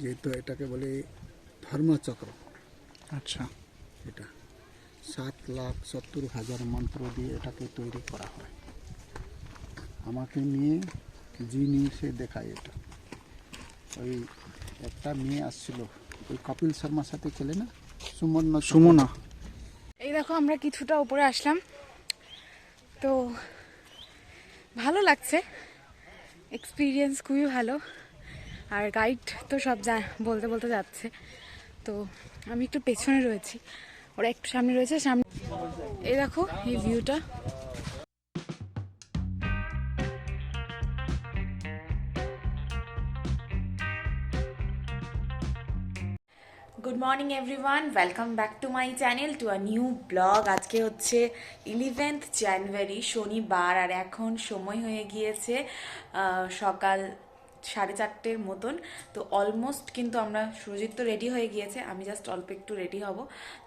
যেহেতু এটাকে বলে ধর্মচক্র আচ্ছা। এটা সাত লাখ সত্তর হাজার মন্ত্র দিয়ে এটাকে তৈরি করা হয়। আমাকে নিয়ে যিনি সে দেখায় এটা। ওই একটা মেয়ে আসছিল ওই কপিল শর্মার সাথে খেলে না? সুমন সুমনা। এই দেখো আমরা কিছুটা উপরে আসলাম। তো ভালো লাগছে। এক্সপিরিয়েন্স খুবই ভালো। আর গাইড তো সব যা, বলতে বলতে যাচ্ছে। তো আমি একটু পেছনে রয়েছি। ওরা একটু সামনে রয়েছে, সামনে এই দেখো, এই ভিউটা good morning everyone welcome back to my channel to a new blog আজকে হচ্ছে ইলেভেন্থ জানুয়ারি শনিবার, আর এখন সময় হয়ে গিয়েছে সকাল সাড়ে চারটের মতন। তো অলমোস্ট কিন্তু আমরা সুরজিৎ তো রেডি হয়ে গিয়েছে, আমি জাস্ট অল্প একটু রেডি হব,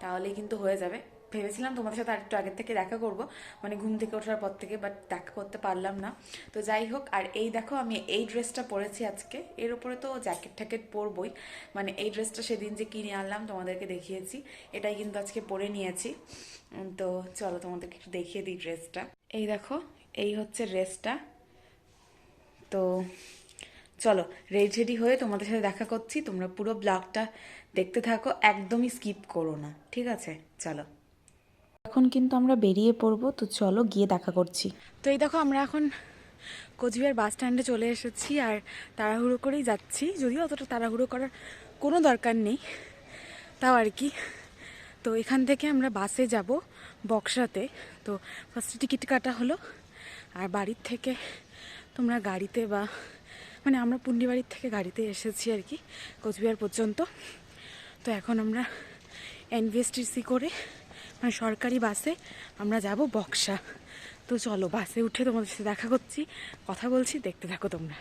তাহলে কিন্তু হয়ে যাবে। ভেবেছিলাম তোমাদের সাথে আর একটু আগের থেকে দেখা করব মানে ঘুম থেকে ওঠার পর থেকে বাট দেখা করতে পারলাম না। তো যাই হোক, আর এই দেখো আমি এই ড্রেসটা পরেছি আজকে, এর উপরে তো জ্যাকেট ট্যাকেট পরবই মানে এই ড্রেসটা সেদিন যে কিনে আনলাম তোমাদেরকে দেখিয়েছি, এটাই কিন্তু আজকে পরে নিয়েছি। তো চলো তোমাদেরকে একটু দেখিয়ে দিই ড্রেসটা এই দেখো, এই হচ্ছে ড্রেসটা তো চলো রেডি রেডি হয়ে তোমাদের সাথে দেখা করছি। তোমরা পুরো ব্লগটা দেখতে থাকো একদমই স্কিপ করো না ঠিক আছে? চলো। এখন কিন্তু আমরা বেরিয়ে পড়ব তো চলো গিয়ে দেখা করছি। তো এই দেখো আমরা এখন কোচবিহার বাস স্ট্যান্ডে চলে এসেছি আর তাড়াহুড়ো করেই যাচ্ছি। যদিও অতটা তাড়াহুড়ো করার কোনো দরকার নেই তাও আর কি। তো এখান থেকে আমরা বাসে যাব বক্সাতে। তো ফার্স্টে টিকিট কাটা হলো আর বাড়ির থেকে তোমরা গাড়িতে বা মানে আমরা পুন্ডিবাড়ির থেকে গাড়িতে এসেছি আর কি, কোচবিহার পর্যন্ত। তো এখন আমরা এনভিএসটিসি করে মানে সরকারি বাসে আমরা যাব বক্সা। তো চলো, বাসে উঠে তোমাদের সাথে দেখা করছি, কথা বলছি, দেখতে থাকো তোমরা।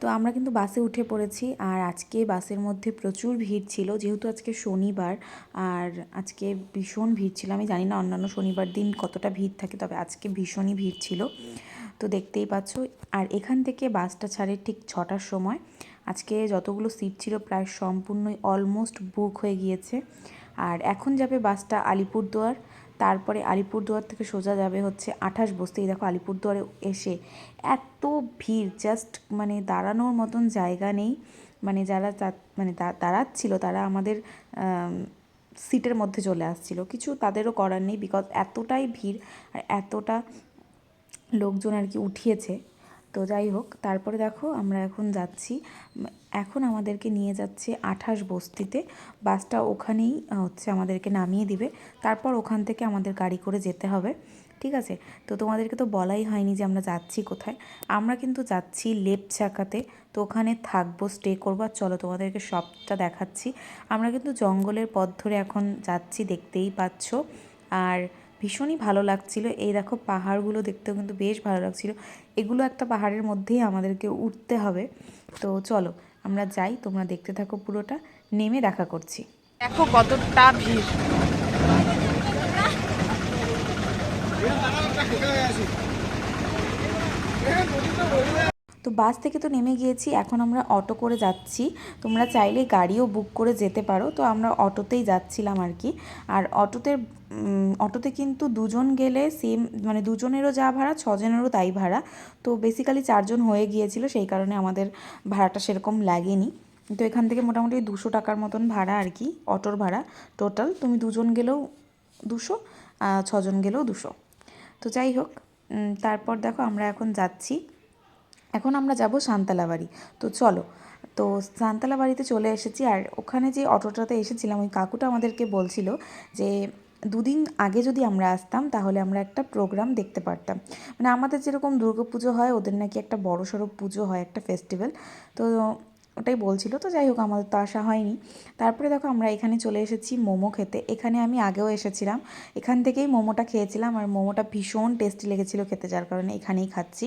তো আমরা কিন্তু বাসে উঠে পড়েছি, আর আজকে বাসের মধ্যে প্রচুর ভিড় ছিল, যেহেতু আজকে শনিবার, আর আজকে ভীষণ ভিড় ছিল। আমি জানি না অন্যান্য শনিবার দিন কতটা ভিড় থাকে, তবে আজকে ভীষণই ভিড় ছিল। তো দেখতেই পাচ্ছ। আর এখান থেকে বাসটা ছাড়ে ঠিক ছটার সময়। আজকে যতগুলো সিট ছিল প্রায় সম্পূর্ণই অলমোস্ট বুক হয়ে গিয়েছে। আর এখন যাবে বাসটা আলিপুরদুয়ার। তারপরে আলিপুরদুয়ার থেকে সোজা যাবে হচ্ছে আঠাশ বস্তি। দেখো আলিপুরদুয়ারে এসে এত ভিড় জাস্ট মানে দাঁড়ানোর মতন জায়গা নেই। মানে যারা মানে দাঁড়াচ্ছিল তারা আমাদের সিটের মধ্যে চলে আসছিল। কিছু তাদেরও করার নেই বিকজ এতটাই ভিড় আর এতটা লোকজন আর কি উঠিয়েছে। তো যাই হোক, তারপরে দেখো আমরা এখন যাচ্ছি। এখন আমাদেরকে নিয়ে যাচ্ছে আঠাশ বস্তিতে। বাসটা ওখানেই হচ্ছে আমাদেরকে নামিয়ে দিবে। তারপর ওখান থেকে আমাদের গাড়ি করে যেতে হবে। ঠিক আছে? তো তোমাদেরকে তো বলাই হয়নি যে আমরা যাচ্ছি কোথায়। আমরা কিন্তু যাচ্ছি লেপ চাকাতে তো ওখানে থাকব, স্টে করব। আর চলো তোমাদেরকে সবটা দেখাচ্ছি। আমরা কিন্তু জঙ্গলের পথ ধরে এখন যাচ্ছি, দেখতেই পাচ্ছ। আর ভীষণই ভালো লাগছিল। এই দেখো পাহাড়গুলো দেখতেও কিন্তু বেশ ভালো লাগছিল। এগুলো একটা পাহাড়ের মধ্যেই আমাদেরকে উঠতে হবে। তো চলো, আমরা যাই, তোমরা দেখতে থাকো পুরোটা। নেমে দেখা করছি। দেখো কতটা ভিড়। তো বাস থেকে তো নেমে গিয়েছি, এখন আমরা অটো করে যাচ্ছি। তোমরা চাইলে গাড়িও বুক করে যেতে পারো, তো আমরা অটোতেই যাচ্ছিলাম আর কি। আর অটোতে অটোতে কিন্তু দুজন গেলে সেম মানে দুজনেরও যা ভাড়া, ছজনেরও তাই ভাড়া। তো বেসিক্যালি চারজন হয়ে গিয়েছিল, সেই কারণে আমাদের ভাড়াটা সেরকম লাগেনি। তো এখান থেকে মোটামুটি দুশো টাকার মতন ভাড়া আর কি, অটোর ভাড়া টোটাল তুমি দুজন গেলেও দুশো ছজন গেলেও দুশো। তো যাই হোক তারপর দেখো আমরা এখন যাচ্ছি। এখন আমরা যাব সান্তালা বাড়ি তো চলো, তো সান্তালা বাড়িতে চলে এসেছি আর ওখানে যে অটোটাতে এসেছিলাম, ওই কাকুটা আমাদেরকে বলছিল যে দুদিন আগে যদি আমরা আসতাম, তাহলে আমরা একটা প্রোগ্রাম দেখতে পারতাম। মানে আমাদের যেরকম দুর্গাপুজো হয়, ওদের নাকি একটা বড় সড়ো পুজো হয়, একটা ফেস্টিভ্যাল তো ওটাই বলছিল, তো যাই হোক আমাদের তো আসা হয়নি। তারপরে দেখো আমরা এখানে চলে এসেছি মোমো খেতে। এখানে আমি আগেও এসেছিলাম। এখান থেকেই মোমোটা খেয়েছিলাম আর মোমোটা ভীষণ টেস্টি লেগেছিল খেতে, যার কারণে এখানেই খাচ্ছি।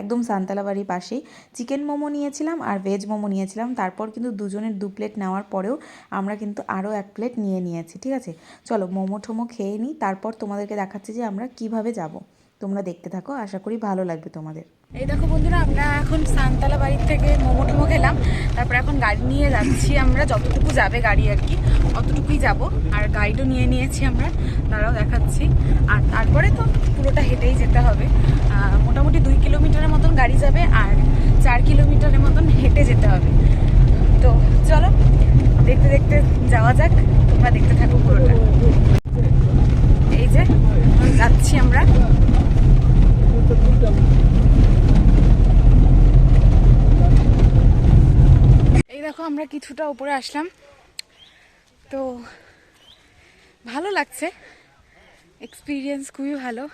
একদম সান্তালা বাড়ির পাশেই। চিকেন মোমো নিয়েছিলাম আর ভেজ মোমো নিয়েছিলাম। তারপর কিন্তু দুজনের দু প্লেট নেওয়ার পরেও আমরা কিন্তু আরও এক প্লেট নিয়ে নিয়েছি, ঠিক আছে? চলো মোমো ঠোমো খেয়ে নিই। তারপর তোমাদেরকে দেখাচ্ছি যে আমরা কীভাবে যাব। তোমরা দেখতে থাকো, আশা করি ভালো লাগবে তোমাদের। এই দেখো বন্ধুরা, আমরা এখন সানতলা বাড়ির থেকে মোমো টোমো খেলাম। তারপর এখন গাড়ি নিয়ে যাচ্ছি আমরা, যতটুকু যাবে গাড়ি আর কি, অতটুকুই যাব। আর গাড়িটা নিয়ে নিয়েছি আমরা, তারাও দেখাচ্ছি। আর তারপরে তো পুরোটা হেঁটেই যেতে হবে। মোটামুটি দুই কিলোমিটারের মতন গাড়ি যাবে আর চার কিলোমিটারের মতন হেঁটে যেতে হবে। তো চলো, দেখতে দেখতে যাওয়া যাক, তোমরা দেখতে থাকো পুরোটা। এই যে যাচ্ছি আমরা। এই দেখো, আমরা কিছুটা উপরে আসলাম। তো ভালো লাগছে। এক্সপিরিয়েন্স খুবই ভালো।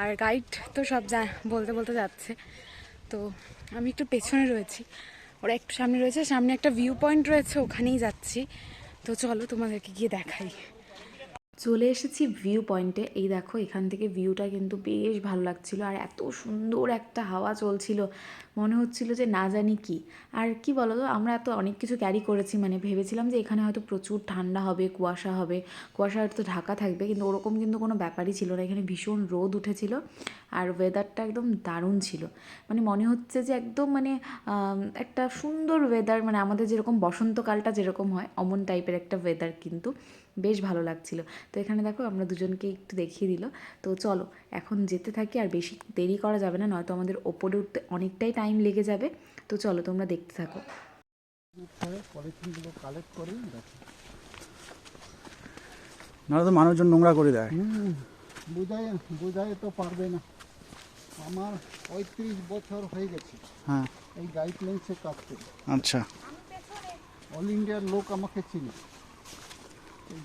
আর গাইড তো সব যা, বলতে বলতে যাচ্ছে। তো আমি একটু পেছনে রয়েছি। ওরা একটু সামনে রয়েছে, সামনে একটা ভিউ পয়েন্ট রয়েছে, ওখানেই যাচ্ছি। তো চলো তোমাদেরকে গিয়ে দেখাই। চলে এসেছি ভিউ পয়েন্টে এই দেখো, এখান থেকে ভিউটা কিন্তু বেশ ভালো লাগছিল আর এত সুন্দর একটা হাওয়া চলছিল। মনে হচ্ছিল যে না জানি কি। আর কি বলো তো আমরা এত অনেক কিছু ক্যারি করেছি মানে ভেবেছিলাম যে এখানে হয়তো প্রচুর ঠান্ডা হবে, কুয়াশা হবে। কুয়াশা হয়তো ঢাকা থাকবে, কিন্তু ওরকম কিন্তু কোনো ব্যাপারই ছিল না। এখানে ভীষণ রোদ উঠেছিল আর ওয়েদারটা একদম দারুণ ছিল। মানে মনে হচ্ছে যে একদম মানে একটা সুন্দর ওয়েদার মানে আমাদের যেরকম বসন্তকালটা যেরকম হয়, অমন টাইপের একটা ওয়েদার কিন্তু। বেশ ভালো লাগছিল। তো এখানে দেখো আমরা দুজনকে একটু দেখিয়ে দিল। তো চলো এখন যেতে থাকি আর বেশি দেরি করা যাবে না নয়তো আমাদের ওপরে উঠতে অনেকটাই টাইম লেগে যাবে। তো চলো তোমরা দেখতে থাকো। পলিথিনগুলো কালেক্ট করে রাখি নাহলে তো মানুষজন নোংরা করে দেয়। হুম বোঝাই বোঝাই তো পারবে না। আমার পঁয়ত্রিশ বছর হয়ে গেছে। হ্যাঁ। এই গাইডলাইন্সে কাজ করি। আচ্ছা। অল ইন্ডিয়ার লোক আমাকে চিনে।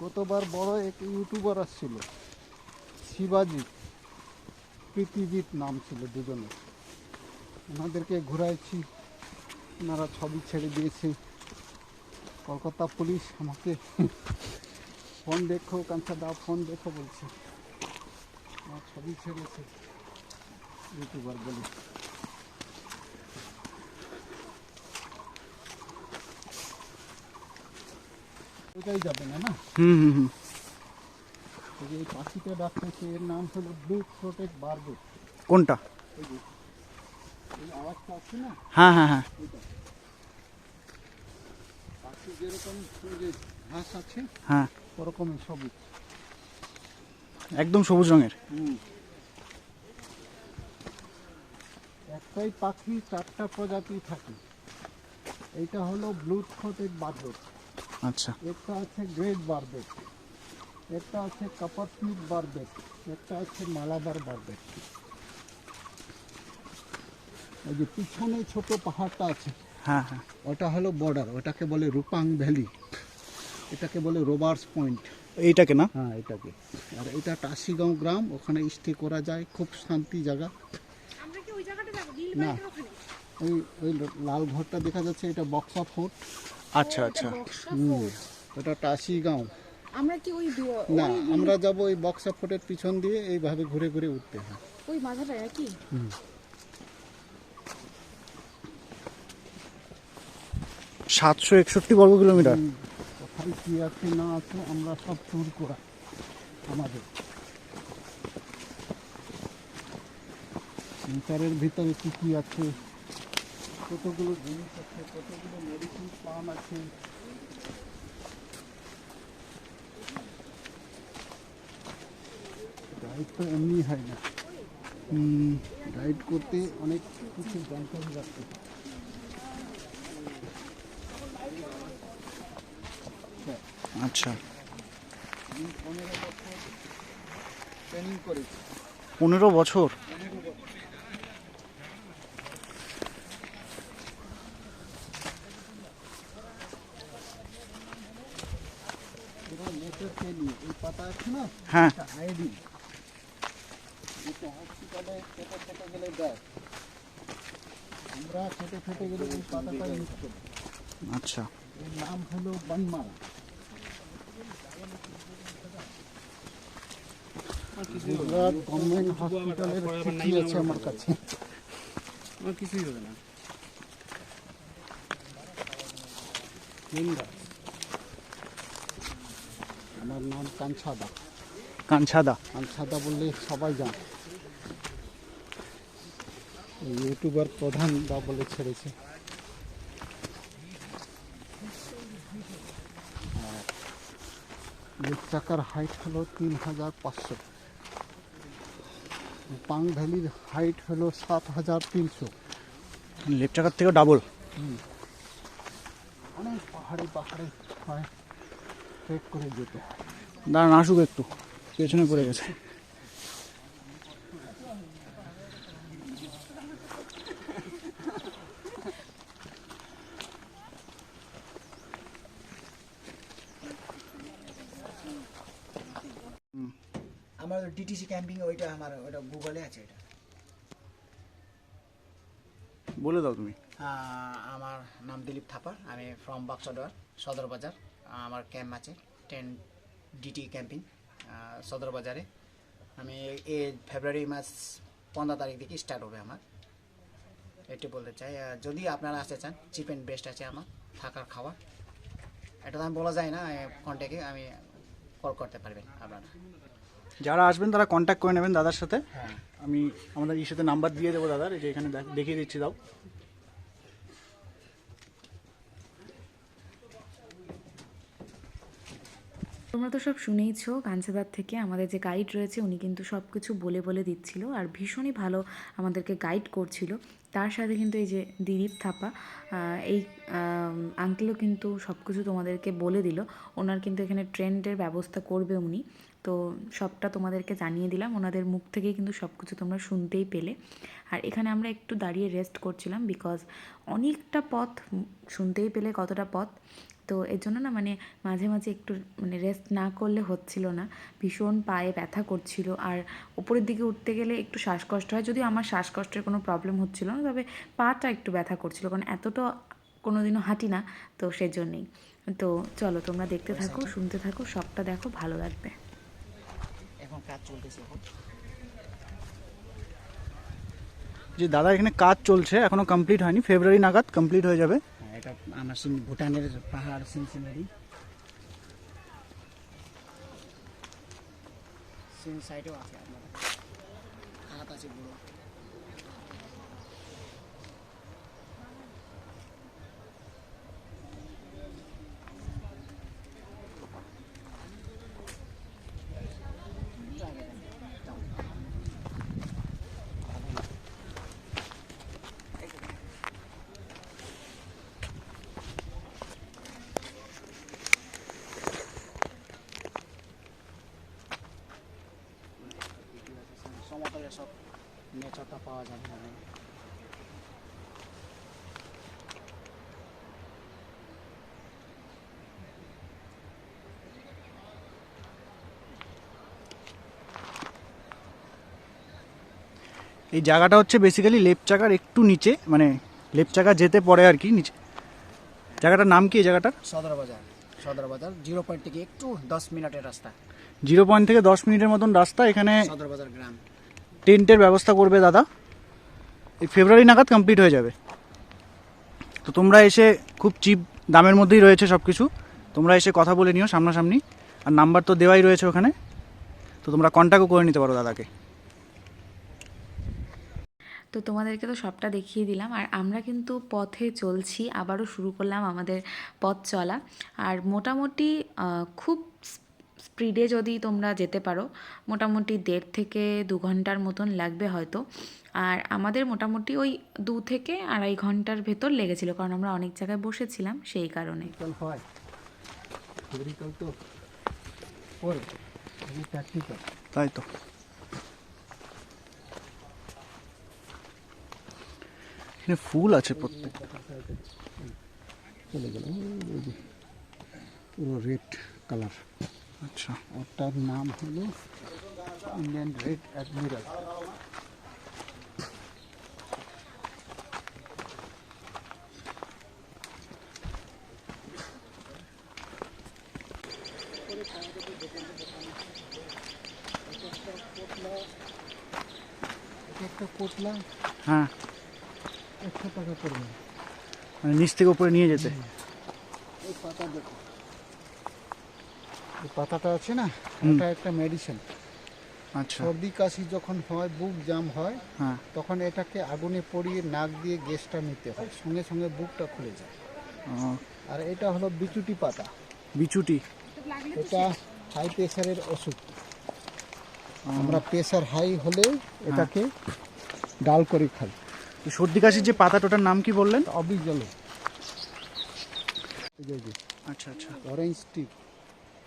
গতবার বড় এক ইউটিউবার আসছিল, শিবাজি, প্রীতিজিৎ নাম ছিল দুজনে ওনাদেরকে ঘুরাইছি, ওনারা ছবি ছেড়ে দিয়েছে। কলকাতা পুলিশ আমাকে ফোন দেখো, কাঞ্চা দা ফোন দেখো বলছে। আমার ছবি ছেড়েছে ইউটিউবার বলে। ওইটাই যাবে না না? হুম হুম হুম। এই পাখিটা ডাকতেছে এর নাম হলো ব্লু থ্রোটেড বার্বেট কোনটা? এই আওয়াজটা আছে না? হ্যাঁ হ্যাঁ হ্যাঁ। পাখি যেরকম ঘাস আছে হ্যাঁ। ওরকমই সবই একদম সবুজ রঙের। হুম। একটাই পাখি চারটা প্রজাতি থাকে। এইটা হলো ব্লু থ্রোটেড বার্বেট আচ্ছা। একটা আছে গ্রেট বার্বেট একটা আছে কাপার স্মিথ বার্বেট একটা আছে মালাবার বার্বেট ওই যে পিছনে ছোট পাহাড়টা আছে হ্যাঁ হ্যাঁ। ওটা হলো বর্ডার ওটাকে বলে রূপাং ভ্যালি। এটাকে বলে রোবার্স পয়েন্ট এইটাকে না? হ্যাঁ এটাকে। আর এটা টাসিগাঁও গ্রাম ওখানে স্টে করা যায় খুব শান্তি জায়গা। না। ওই ওই লাল ঘরটা দেখা যাচ্ছে এটা বক্সা ফোর্ট আচ্ছা আচ্ছা। হুম ওটা টাসিগাঁও। আমরা কি ওই না আমরা যাব ওই বক্সা ফোর্টের পিছন দিয়ে এইভাবে ঘুরে ঘুরে উঠতে হয়। ওই মাথাটা নাকি? সাতশো একষট্টি বর্গ কিলোমিটার? কোথায় কি আছে না আছে আমরা সব ট্যুর করা আমাদের। মিটারের ভিতরে কি কি আছে? কতগুলো জিনিস আছে কতগুলো মেডিসিন প্লান আছে? গাইড তো এমনি হয় না। গাইড করতে অনেক কিছু জানকারি রাখতে আচ্ছা। পনেরো বছর ট্রেনিং করেছি। পনেরো বছর এটা নেটের পেনি এই পাতা আছে না? হ্যাঁ। আইডি এটা হসপিটালে কেটে ফেটে গেলে দেয়। আমরা কেটে ফেটে গেলে এই পাতাটা ইউজ করি। আচ্ছা। এর নাম হলো বানমারা। গুজরাট গভর্নমেন্ট হসপিটালের চিঠি আছে আমার কাছে। আমার কিছুই হবে না। আমার নাম কাঞ্ছাদা কাঞ্ছাদা কাঞ্ছাদা বললে সবাই জানে। ইউটিউবার প্রধান দা বলে ছেড়েছে। চাকার হাইট হলো তিন হাজার পাঁচশো। পাং ভ্যালির হাইট হলো সাত হাজার তিনশো। লেপ চাকার থেকেও ডাবল অনেক পাহাড়ে পাহাড়ে হয়। ট্রেক করে যেতে। দাঁড়ান আসুক একটু। পেছনে পড়ে গেছে। আমার ডিটিসি ক্যাম্পিং ওইটা আমার ওটা গুগলে আছে এটা। বলে দাও তুমি। আমার নাম দিলীপ থাপার। আমি ফ্রম বাক্সাডোয়ার সদর বাজার। আমার ক্যাম্প আছে টেন ডিটি ক্যাম্পিং সদর বাজারে আমি এ ফেব্রুয়ারি মাস পনেরো তারিখ থেকে স্টার্ট হবে আমার। একটু বলতে চাই যদি আপনারা আসতে চান চিপ অ্যান্ড বেস্ট আছে আমার থাকার খাওয়া এটা তো আমি বলা যায় না কন্ট্যাক্টে আমি কল করতে পারবেন আপনারা। যারা আসবেন তারা কন্ট্যাক্ট করে নেবেন দাদার সাথে। হ্যাঁ। আমি আমাদের এই সাথে নাম্বার দিয়ে দেবো দাদার এই যে এখানে দেখিয়ে দিচ্ছি দাও। তোমরা তো সব শুনেইছো, কাঞ্চাদার থেকে আমাদের যে গাইড রয়েছে, উনি কিন্তু সব কিছু বলে বলে দিচ্ছিল আর ভীষণই ভালো আমাদেরকে গাইড করছিল। তার সাথে কিন্তু এই যে দিলীপ থাপা এই আঙ্কেলও কিন্তু সব কিছু তোমাদেরকে বলে দিল। ওনার কিন্তু এখানে ট্রেন্ডের ব্যবস্থা করবে উনি। তো সবটা তোমাদেরকে জানিয়ে দিলাম। ওনাদের মুখ থেকেই কিন্তু সব কিছু তোমরা শুনতেই পেলে। আর এখানে আমরা একটু দাঁড়িয়ে রেস্ট করছিলাম বিকজ অনেকটা পথ, শুনতেই পেলে কতটা পথ। তো এর জন্য না মানে মাঝে মাঝে একটু মানে রেস্ট না করলে হচ্ছিল না। ভীষণ পায়ে ব্যথা করছিল। আর উপরের দিকে উঠতে গেলে একটু শ্বাসকষ্ট হয়। যদিও আমার শ্বাসকষ্টের কোনো প্রবলেম হচ্ছিল না তবে পাটা একটু ব্যথা করছিল। কারণ এতটা কোনো দিনও হাঁটি না তো সেজন্যই। তো চলো তোমরা দেখতে থাকো শুনতে থাকো সবটা দেখো ভালো লাগবে। এখন কাজ চলতেছে যে দাদা এখানে কাজ চলছে এখনও কমপ্লিট হয়নি। ফেব্রুয়ারি নাগাদ কমপ্লিট হয়ে যাবে। এটা আমার ভুটানের পাহাড় সিনসিনারি। সিন সাইডেও আছে আপনার। হাত আছে বড় পাওয়া যাবে না এই জায়গাটা হচ্ছে বেসিক্যালি লেপ চাকার একটু নিচে মানে লেপ চাকা যেতে পড়ে আর কি নিচে। জায়গাটার নাম কি এই জায়গাটার? সদর বাজার সদর বাজার জিরো পয়েন্ট থেকে একটু দশ মিনিটের রাস্তা। জিরো পয়েন্ট থেকে দশ মিনিটের মতন রাস্তা এখানে সদর বাজার গ্রাম। টেন্টের ব্যবস্থা করবে দাদা। এই ফেব্রুয়ারি নাগাদ কমপ্লিট হয়ে যাবে। তো তোমরা এসে খুব চিপ দামের মধ্যেই রয়েছে সব কিছু তোমরা এসে কথা বলে নিও সামনাসামনি। আর নাম্বার তো দেওয়াই রয়েছে ওখানে। তো তোমরা কন্ট্যাক্টও করে নিতে পারো দাদাকে। তো তোমাদেরকে তো সবটা দেখিয়ে দিলাম। আর আমরা কিন্তু পথে চলছি, আবারও শুরু করলাম আমাদের পথ চলা। আর মোটামুটি খুব স্পিডে যদি তোমরা যেতে পারো মোটামুটি দেড় থেকে দু ঘণ্টার মতন লাগবে হয়তো। আর আমাদের মোটামুটি ওই দু থেকে আড়াই ঘণ্টার ভেতর লেগেছিল কারণ আমরা অনেক জায়গায় বসেছিলাম সেই কারণে। হয়। তাই তো। এখানে ফুল আছে প্রত্যেক। চলে গেল ওই যে পুরো রেড কালার আচ্ছা ওটার নাম হলো ইন্ডিয়ান রেড অ্যাডমিরাল একটা পোটলা হ্যাঁ। একশো টাকা পড়বে। মানে নিচ থেকে উপরে নিয়ে যেতে। এই পাতা দেখো। পাতাটা আছে না ওটা একটা মেডিসিন আচ্ছা। সর্দি কাশি যখন হয় বুক জাম হয় হ্যাঁ। তখন এটাকে আগুনে পড়িয়ে নাক দিয়ে গ্যাসটা নিতে হয় সঙ্গে সঙ্গে বুকটা খুলে যায়। আর এটা হলো বিচুটি পাতা। বিচুটি। এটা হাই প্রেশারের ওষুধ। আমরা প্রেশার হাই হলে এটাকে ডাল করে খাই। সর্দি কাশির যে পাতাটা ওটার নাম কি বললেন? অবিজল। আচ্ছা আচ্ছা। অরেঞ্জ টি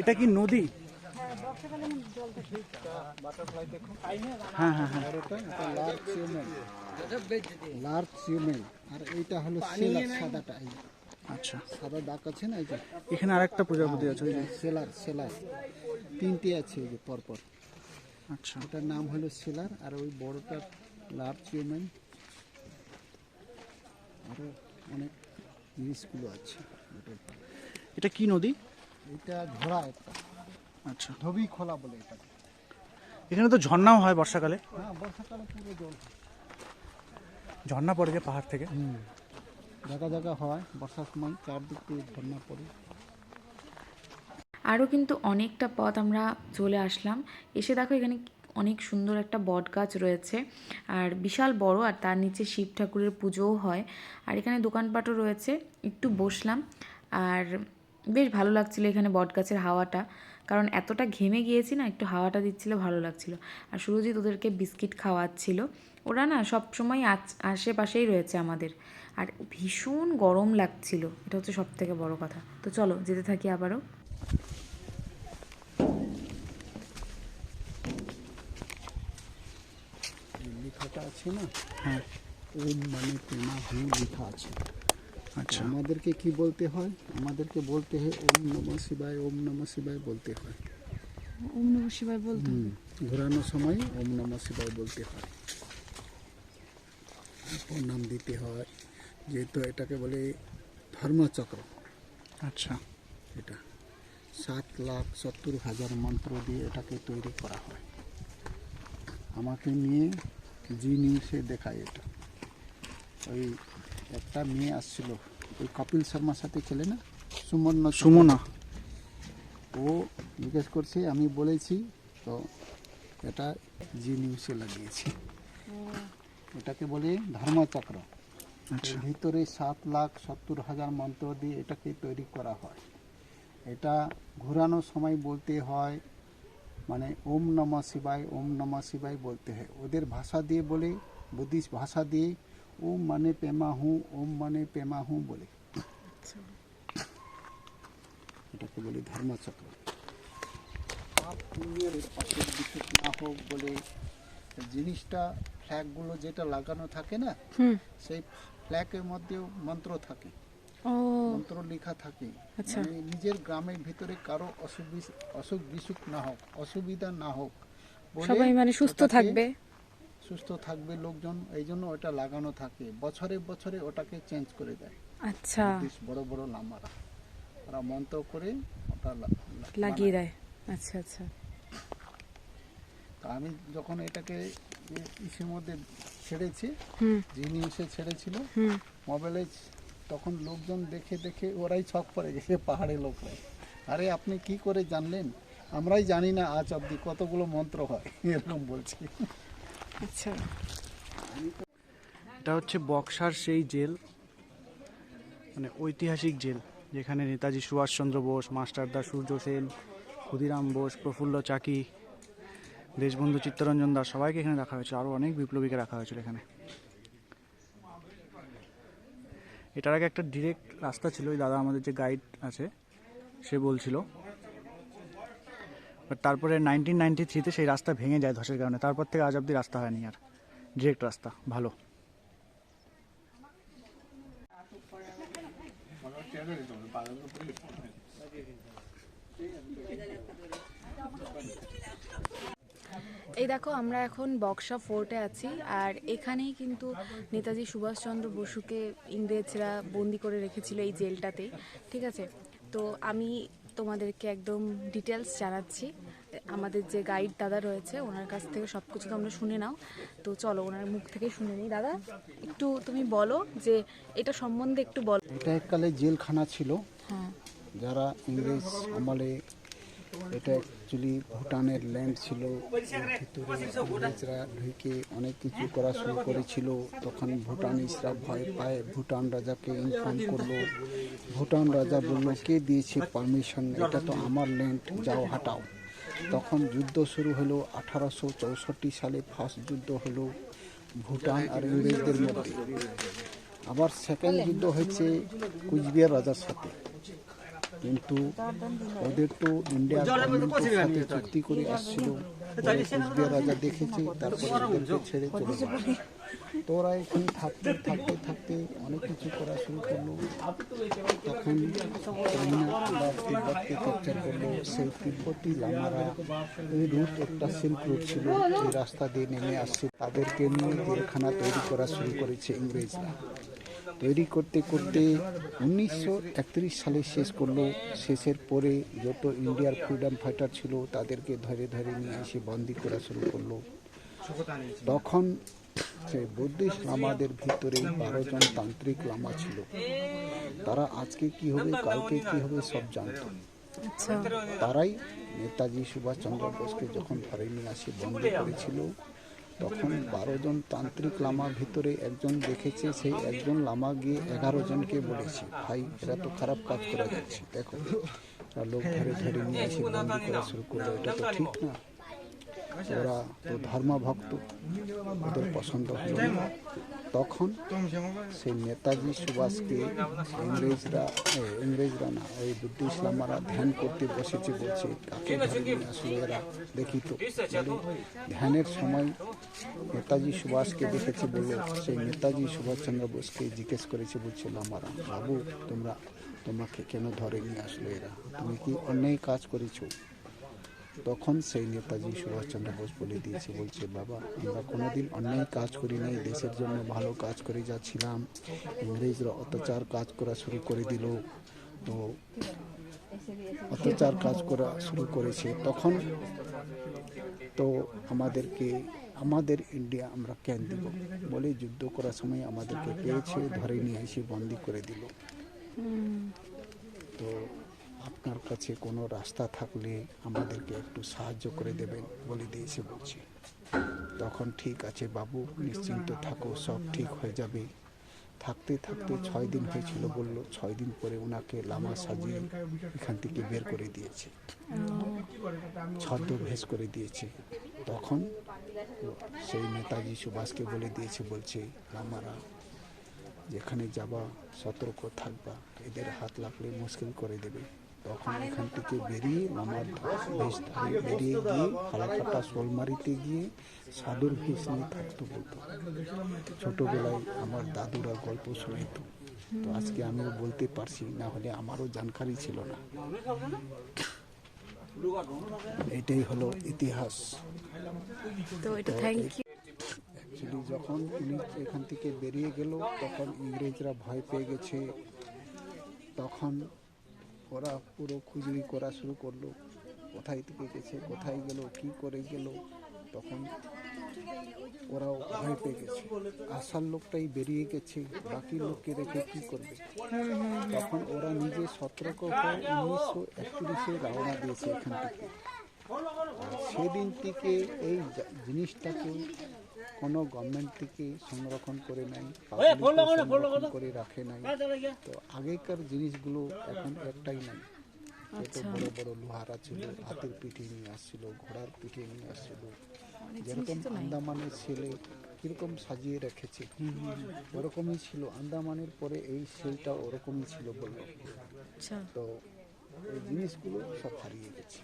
এটা কি নদী? হ্যাঁ হ্যাঁ হ্যাঁ। লার্জ আর এইটা হলো সেলার সাদাটা আচ্ছা। সাদা আছে না এখানে আরেকটা প্রজাপতি আছে, ওই সেলার তিনটে আছে যে। পরপর আচ্ছা। ওটার নাম হলো সেলার আর ওই বড়টার লার্জ সিউমেন আরও অনেক জিনিসগুলো আছে এটা কি নদী? এটা ঘোড়া একটা। আচ্ছা। ধবি খোলা বলে এটা এখানে তো ঝর্ণাও হয় বর্ষাকালে। হ্যাঁ বর্ষাকালে পুরো জল ঝর্ণা পড়ে যে পাহাড় থেকে। জায়গা জায়গা হয় বর্ষার সময় চারদিক দিয়ে ঝর্ণা পড়ে। আরও কিন্তু অনেকটা পথ আমরা চলে আসলাম। এসে দেখো এখানে অনেক সুন্দর একটা বট গাছ রয়েছে। আর বিশাল বড় আর তার নিচে শিব ঠাকুরের পুজোও হয়। আর এখানে দোকানপাটও রয়েছে। একটু বসলাম। আর বেশ ভালো লাগছিল এখানে বট গাছের হাওয়াটা। কারণ এতটা ঘেমে গিয়েছি না, একটু হাওয়াটা দিচ্ছিল, ভালো লাগছিল। আর সুরজিৎ ওদেরকে বিস্কিট খাওয়াচ্ছিল। ওরা না সব সময় আশেপাশেই রয়েছে আমাদের। আর ভীষণ গরম লাগছিল, এটা হচ্ছে সব থেকে বড় কথা। তো চলো, যেতে থাকি আবারও। লেখাটা আছে না? হ্যাঁ। ওম মানে প্রেমা হু লেখা আছে। আচ্ছা। আমাদেরকে কি বলতে হয়? আমাদেরকে বলতে হয় ওম নমঃ শিবায় ওম নমঃ শিবায় বলতে হয়। ওম নম শিবায় বলতে হুম, ঘোরানোর সময় ওম নমঃ শিবায় বলতে হয়। প্রণাম দিতে হয় যেহেতু এটাকে বলে ধর্মচক্র। আচ্ছা। এটা সাত লাখ সত্তর হাজার মন্ত্র দিয়ে এটাকে তৈরি করা হয়। আমাকে নিয়ে জি নিউজে দেখায় এটা। ওই একটা মেয়ে আসছিল। ওই কপিল শর্মার সাথে ছেলে না? সুমন সুমনা। ও জিজ্ঞেস করছে আমি বলেছি তো এটা জি নিউজে লাগিয়েছি। এটাকে বলে ধর্মচক্র। আচ্ছা। ভিতরে সাত লাখ সত্তর হাজার মন্ত্র দিয়ে এটাকে তৈরি করা হয়। এটা ঘোরানোর সময় বলতে হয় মানে ওম নমঃ শিবায় ওম নমঃ শিবায় বলতে হয়। ওদের ভাষা দিয়ে বলে বুদ্ধিস্ট ভাষা দিয়ে ওম মানে পেমা হু ওম মানে পেমা হু বলে। এটাকে বলে ধর্মচক্র। পাপ পুণ্যের না হোক বলে জিনিসটা ফ্ল্যাগগুলো যেটা লাগানো থাকে না সেই ফ্ল্যাগের মধ্যেও মন্ত্র থাকে। মন্ত্র লেখা থাকে। আচ্ছা। মানে নিজের গ্রামের ভিতরে কারও অসুখ অসুখ বিসুখ না হোক অসুবিধা না হোক সবাই মানে সুস্থ থাকবে। সুস্থ থাকবে লোকজন এই জন্য ওটা লাগানো থাকে। বছরে বছরে ওটাকে চেঞ্জ করে দেয়। আচ্ছা। বড় বড় লামারা ওরা মন্ত্র করে ওটা লাগিয়ে দেয়। আচ্ছা আচ্ছা। তা আমি যখন এটাকে ইসের মধ্যে ছেড়েছি যিনি এসে ছেড়েছিল মোবাইলে তখন লোকজন দেখে দেখে ওরাই ছক পড়ে গেছে পাহাড়ে লোকরাই আরে আপনি কি করে জানলেন? আমরাই জানি না আজ অব্দি কতগুলো মন্ত্র হয় এরকম বলছি। আচ্ছা। এটা হচ্ছে বক্সার সেই জেল মানে ঐতিহাসিক জেল, যেখানে নেতাজি সুভাষচন্দ্র বোস মাস্টারদা সূর্য সেন, ক্ষুদিরাম বোস, প্রফুল্ল চাকি, দেশবন্ধু চিত্তরঞ্জন দাস, সবাইকে এখানে রাখা হয়েছে আরও অনেক বিপ্লবীকে রাখা হয়েছিল এখানে। এটার আগে একটা ডিরেক্ট রাস্তা ছিল, ওই দাদা আমাদের যে গাইড আছে, সে বলছিল বাট তারপরে নাইনটিন নাইনটি থ্রিতে সেই রাস্তা ভেঙে যায় ধসের কারণে। তারপর থেকে আজ অব্দি রাস্তা হয়নি আর। ডিরেক্ট রাস্তা, ভালো। এই দেখো, আমরা এখন বক্সা ফোর্টে আছি। আর এখানেই কিন্তু নেতাজি সুভাষচন্দ্র বসুকে ইংরেজরা বন্দি করে রেখেছিল এই জেলটাতেই। ঠিক আছে? তো আমি তোমাদেরকে একদম ডিটেলস জানাচ্ছি। আমাদের যে গাইড দাদা রয়েছে ওনার কাছ থেকে সব কিছু তোমরা শুনে নাও। তো চলো ওনার মুখ থেকে শুনে নিই। দাদা একটু তুমি বলো যে এটা সম্বন্ধে একটু বলো। এটা এককালে জেলখানা ছিল। হ্যাঁ। যারা ইংরেজ আমলে এটা অ্যাকচুয়ালি ভুটানের ল্যান্ড ছিল ইংরেজরা ঢুকে অনেক কিছু করা শুরু করেছিল। তখন ভুটানিসরা ভয় পায়, ভুটান রাজাকে ইনফর্ম করল। ভুটান রাজা বলল, কে দিয়েছে পারমিশন এটা তো আমার ল্যান্ড যাও, হাঁটাও। তখন যুদ্ধ শুরু হলো, আঠারোশো চৌষট্টি সালে ফার্স্ট যুদ্ধ হলো ভুটান আর ইংরেজদের মধ্যে। আবার সেকেন্ড যুদ্ধ হয়েছে কুচবিহার রাজার সাথে। কিন্তু ওদের তো ইন্ডিয়া সাথে চুক্তি করে আসছিল কুচবিহার রাজা দেখেছে তারপরে ওদেরকে ছেড়ে চলে যায় তো ওরা এখানে থাকতে থাকতে থাকতে অনেক কিছু করা শুরু করল। তখন চাইনা তিব্বতকে ক্যাপচার করল। সেই তিব্বতী লামারা এই রুট একটা সিল্ক রুট ছিল। এই রাস্তা দিয়ে নেমে আসছে। তাদেরকে নিয়ে জেলখানা তৈরি করা শুরু করেছে ইংরেজরা। তৈরি করতে করতে উনিশশো একত্রিশ সালে শেষ করল। শেষের পরে যত ইন্ডিয়ার ফ্রিডম ফাইটার ছিল তাদেরকে ধরে ধরে নিয়ে এসে বন্দি করা শুরু করল। তখন সে বুদ্ধিস্ট লামাদের ভিতরে বারো জন তান্ত্রিক লামা ছিল। তারা আজকে কি হবে কালকে কি হবে সব জানতো। আচ্ছা। তারাই নেতাজি সুভাষচন্দ্র বোসকে যখন ধরে নিয়ে আসে বন্দি করেছিল তখন বারো জন তান্ত্রিক লামা ভিতরে একজন দেখেছে, সেই একজন লামা গিয়ে এগারো জনকে বলেছে, ভাই, এরা তো খারাপ কাজ করা যাচ্ছে, দেখো লোক ধরে ধরে নিয়ে এসে বন্দি করা শুরু করল, এটা তো ঠিক না। ওরা তো ধর্মভক্ত, ওদের পছন্দ না। তখন সেই নেতাজি সুভাষকে ইংরেজরা ইংরেজরা না ওই বুদ্ধ ইসলামারা ধ্যান করতে বসেছে বলছে নিয়ে আসলো এরা দেখি তো। ধ্যানের সময় নেতাজি সুভাষকে দেখেছে বলে সেই নেতাজি সুভাষচন্দ্র বোসকে জিজ্ঞেস করেছে, বলছে লামারা বাবু, তোমরা, তোমাকে কেন ধরে নিয়ে আসলো এরা? তুমি কি অন্যায় কাজ করেছ? তখন সেই নেতাজি সুভাষচন্দ্র বোস বলে দিয়েছে বলছে বাবা আমরা কোনোদিন অন্যায় কাজ করি নাই দেশের জন্য ভালো কাজ করে যাচ্ছিলাম ইংরেজরা অত্যাচার কাজ করা শুরু করে দিল। তো অত্যাচার কাজ করা শুরু করেছে। তখন তো আমাদেরকে আমাদের ইন্ডিয়া আমরা কেন দিব? বলে যুদ্ধ করার সময় আমাদেরকে পেয়েছে ধরে নিয়ে এসে বন্দি করে দিল। তো আপনার কাছে কোনো রাস্তা থাকলে আমাদেরকে একটু সাহায্য করে দেবেন বলে দিয়েছে বলছি। তখন ঠিক আছে বাবু, নিশ্চিন্ত থাকো, সব ঠিক হয়ে যাবে। থাকতে থাকতে ছয় দিন হয়েছিল বলল, ছয় দিন পরে ওনাকে লামা সাজিয়ে এখান থেকে বের করে দিয়েছে। ছদ্মবেশ করে দিয়েছে। তখন সেই নেতাজি সুভাষকে বলে দিয়েছে, বলছে, লামারা, যেখানে যাবা সতর্ক থাকবা, এদের হাত লাগলে মুশকিল করে দেবে। তখন এখান থেকে বেরিয়ে আমার বেশ ধরে বেরিয়ে গিয়ে ফালাকাটা শোলমারিতে গিয়ে সাধুর ভেষ নিয়ে থাকতো বলতো। ছোটোবেলায় আমার দাদুরা গল্প শুনিত। তো আজকে আমিও বলতে পারছি না হলে আমারও জানকারি ছিল না। এটাই হলো ইতিহাস। তো এটা থ্যাংক ইউ অ্যাকচুয়ালি যখন উনি এখান থেকে বেরিয়ে গেল তখন ইংরেজরা ভয় পেয়ে গেছে। তখন ওরা পুরো খুঁজুরি করা শুরু করল। কোথায় থেকে গেছে, কোথায় গেল, কি করে গেল, তখন ওরাও ভয় পেয়ে গেছে। আসার লোকটাই বেরিয়ে গেছে, বাকি লোককে রেখে কি করবে? তখন ওরা নিজে সতর্ক হয়ে উনিশশো একত্রিশে রওনা দিয়েছে এখান থেকে সেদিন থেকে এই জিনিসটাকে কোনো গভর্নমেন্ট থেকে সংরক্ষণ করে নাই সংরক্ষণ করে রাখে নাই। তো আগেকার জিনিসগুলো এখন একটাই নাই। ছোট বড় বড় লোহারা ছিল হাতের পিঠে নিয়ে আসছিল ঘোড়ার পিঠে নিয়ে আসছিল। যেরকম আন্দামানের ছেলে কীরকম সাজিয়ে রেখেছে ওরকমই ছিল। আন্দামানের পরে এই সেলটা ওরকমই ছিল বলল আচ্ছা। তো এই জিনিসগুলো সব হারিয়ে গেছে।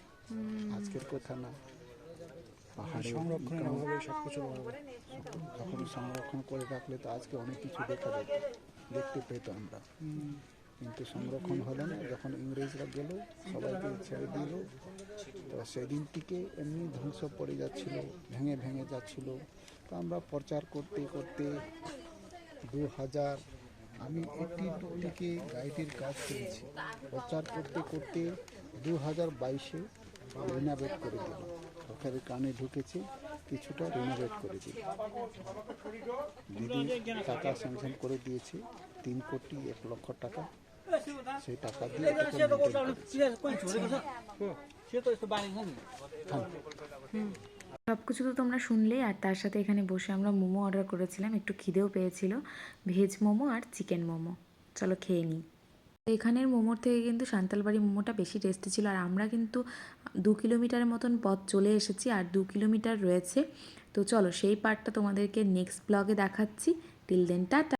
আজকের কথা না। পাহাড়ে সংরক্ষণের অভাবে সব কিছু যখন সংরক্ষণ করে রাখলে তো আজকে অনেক কিছু দেখা যেত। দেখতে পেত আমরা। কিন্তু সংরক্ষণ হলো না। যখন ইংরেজরা গেল সবাইকে ছেড়ে দিল। তো সেদিন থেকে এমনি ধ্বংস পড়ে যাচ্ছিল ভেঙে ভেঙে যাচ্ছিল। তো আমরা প্রচার করতে করতে দু হাজার আমি একটি থেকে গাইডের কাজ করেছি প্রচার করতে করতে দু হাজার বাইশে রিনোভেট করে দিল সরকারের কানে ঢুকেছে, কিছুটা রিনোভেট করে দিল দিদি টাকা স্যাংশন করে দিয়েছে, তিন কোটি এক লক্ষ টাকা। সেই টাকা দিয়ে করেছে। সব কিছু তো তোমরা শুনলেই আর তার সাথে এখানে বসে আমরা মোমো অর্ডার করেছিলাম, একটু খিদেও পেয়েছিল, ভেজ মোমো আর চিকেন মোমো চলো খেয়ে নিই। এখানের মোমোর থেকে কিন্তু সান্তালবাড়ি মোমোটা বেশি টেস্টি ছিল। আর আমরা কিন্তু দু কিলোমিটারের মতন পথ চলে এসেছি আর দু কিলোমিটার রয়েছে। তো চলো সেই পার্টটা তোমাদেরকে নেক্সট ব্লগে দেখাচ্ছি। Till then tata